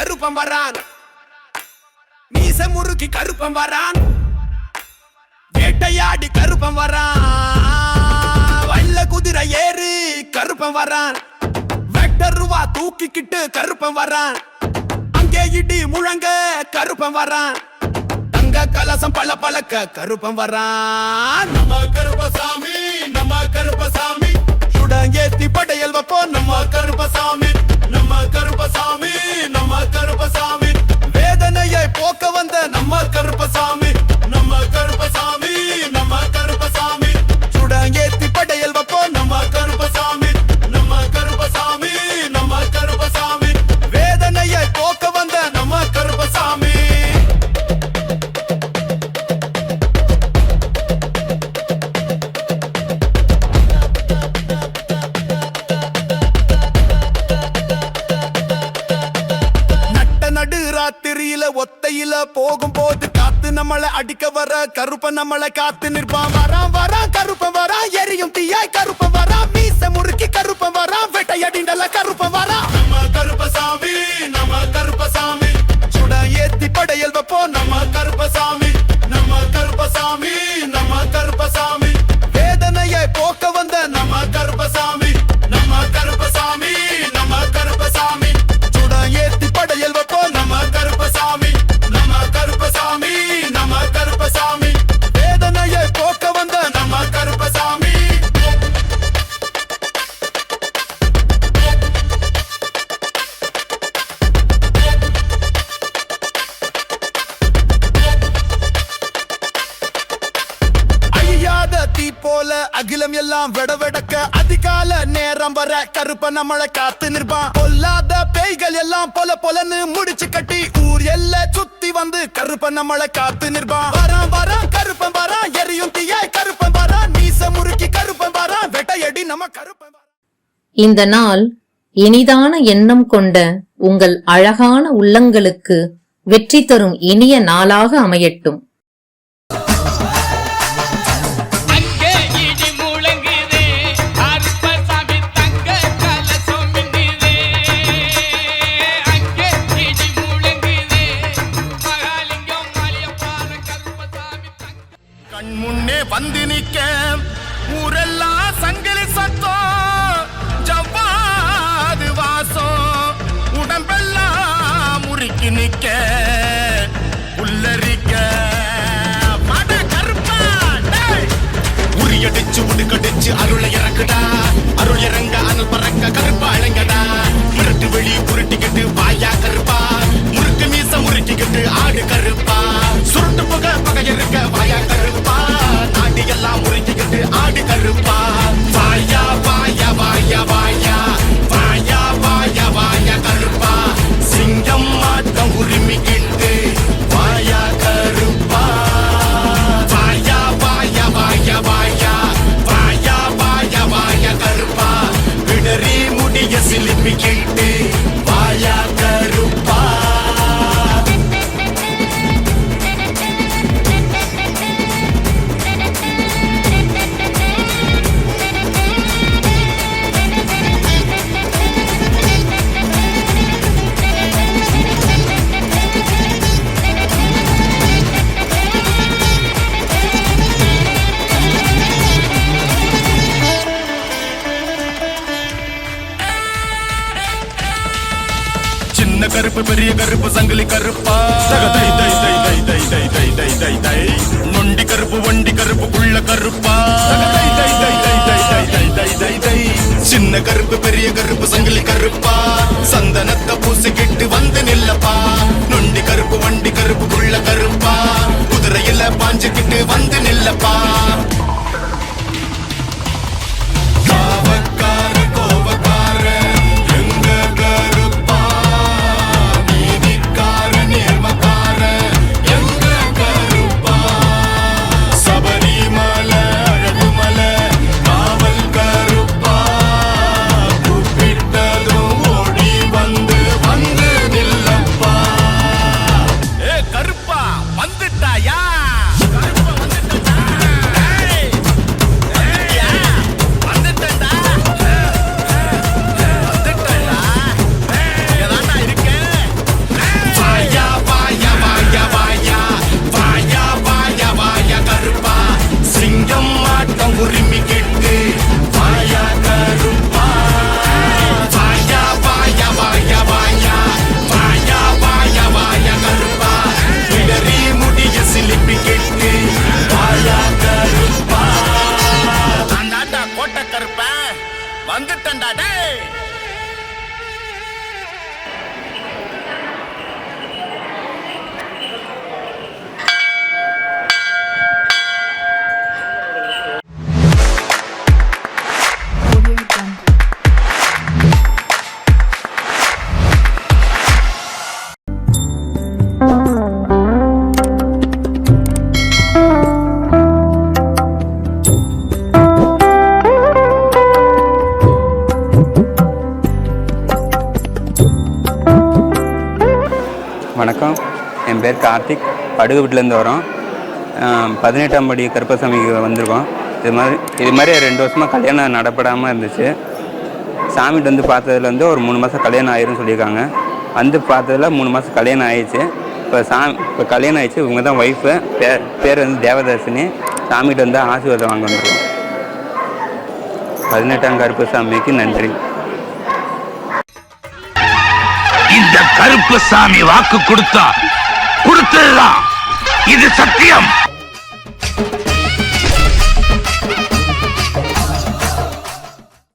கருப்பம் வரான். மீச முறுக்கி கருப்பம் வரான். வேட்டையாடி கருப்பம் வரான். வல்ல குதிரை ஏறி கருப்பம் வரான். வெட்ட ரூபா தூக்கிக்கிட்டு கருப்பம் வரான். அங்கே இடி முழங்க கருப்பம் வரான். தங்க கலசம் பல பழக்க கருப்பம் வரான். நம்ம கருப்பசாமி நம்ம கருப்பசாமி. சுடம் ஏத்தி படையல் வைப்போம். நம்ம கருப்பசாமி நம்ம கருப்பசாமி. ஒத்தையில ஒத்தையில போகும்போது காத்து நம்மள அடிக்க வர கருப்ப நம்மள காத்து நிற்பான். வரான் வரான் கருப்ப வரான் எரியும் தீயாய் கருப்ப வரான். மீச முறுக்கி கருப்ப வரான் வெட்டையடிண்டல கருப்ப வரான். போல அகிலம் எல்லாம் வெடவெடக்க அதிகால நேரம் வர கருப்ப நம்மளை காத்து நிற்பான். பொல்லாத பேய்கள் எல்லாம் பொல பொலன்னு முடிச்சு கட்டி. ஊர் எல்ல சுத்தி வந்து கருப்ப நம்மளை காத்து நிற்பான். வரான் வரான் கருப்பன் வரான் எரியும் தீயாய் கருப்பன் வரான். நீச முறுக்கி கருப்பன் வரான் வெட்டையடி நம்ம கருப்பன் இந்த நாள் இனிதான எண்ணம் கொண்ட உங்கள் அழகான உள்ளங்களுக்கு வெற்றி தரும் இனிய நாளாக அமையட்டும். வந்து நிக்க ஊரெல்லாம் சங்கிலி சத்தம் ஜவ்வாது வாசம். உடம்பெல்லாம் முறுக்கி நிக்க உள்ளரிக்க உரியடிச்சு உடுக்கடிச்சு அருளை இறக்குடா. அருள் இறங்க அனல் பறக்க கருப்பா. சங்கிலி கருப்பா தை தை தை தை தை தை தை தை தை தை நொண்டி கருப்பு வண்டி கருப்பு குள்ள கருப்பா தை தை தை தை தை தை தை தை தை தை சின்ன கருப்பு பெரிய கருப்பு சங்கிலி கருப்பா சந்தனத்தை பூசிக்கிட்டு வந்து நில்லப்பா வணக்கம். என் பேர் கார்த்திக். படுகு வீட்டிலேருந்து வரோம். பதினெட்டாம் படி கருப்பசாமிக்கு வந்திருக்கோம். இது மாதிரி இது மாதிரி ரெண்டு வருஷமாக கல்யாணம் நடப்படாமல் இருந்துச்சு. சாமிகிட்ட வந்து பார்த்ததுலேருந்து ஒரு மூணு மாதம் கல்யாணம் ஆயிரும்னு சொல்லியிருக்காங்க. வந்து பார்த்ததுல மூணு மாதம் கல்யாணம் ஆயிடுச்சு. இப்போ சாமி இப்போ கல்யாணம் ஆயிடுச்சு. இவங்க தான் ஒய்ஃபு பேர் பேர் வந்து தேவதர்ஷினி. சாமிகிட்ட வந்து ஆசீர்வாதம் வாங்க வந்துருக்கோம். பதினெட்டாம் கருப்பசாமிக்கு நன்றி. இந்த கருப்பு சாமி வாக்கு கொடுத்தா கொடுத்ததுதான். இது சத்தியம்.